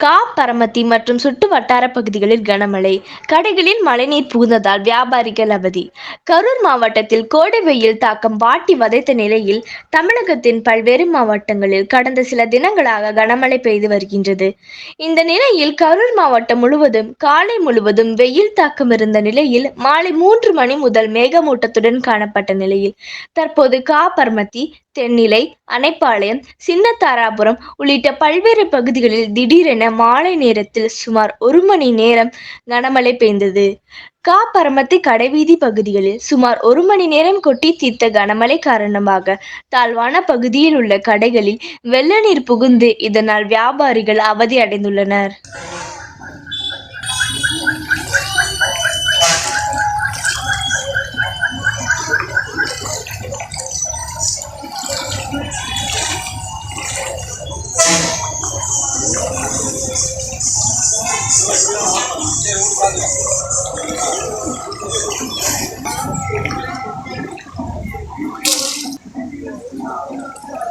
கா பரமத்தி மற்றும் சுட்டு வட்டார பகுதிகளில் கனமழை. கடைகளில் மழைநீர் புகுந்ததால் வியாபாரிகள் அவதி. கரூர் மாவட்டத்தில் கோடை வெயில் தாக்கம் வாட்டி வதைத்த நிலையில் தமிழகத்தின் பல்வேறு மாவட்டங்களில் கடந்த சில தினங்களாக கனமழை பெய்து வருகின்றது. இந்த நிலையில் கரூர் மாவட்டம் முழுவதும் காலை முழுவதும் வெயில் தாக்கம் இருந்த நிலையில் மாலை மூன்று மணி முதல் மேகமூட்டத்துடன் காணப்பட்ட நிலையில் தற்போது கா பரமத்தி தென்னிலை அணைப்பாளையம் சின்னத்தாராபுரம் உள்ளிட்ட பல்வேறு பகுதிகளில் திடீரென மாலை நேரத்தில் சுமார் ஒரு மணி நேரம் கனமழை பெய்தது கா பரமத்தி கடைவீதி பகுதிகளில் சுமார் ஒரு மணி நேரம் கொட்டி தீர்த்த கனமழை காரணமாக தாழ்வான பகுதியில் உள்ள கடைகளில் வெள்ள நீர் புகுந்து இதனால் வியாபாரிகள் அவதி அடைந்துள்ளனர். Thank you.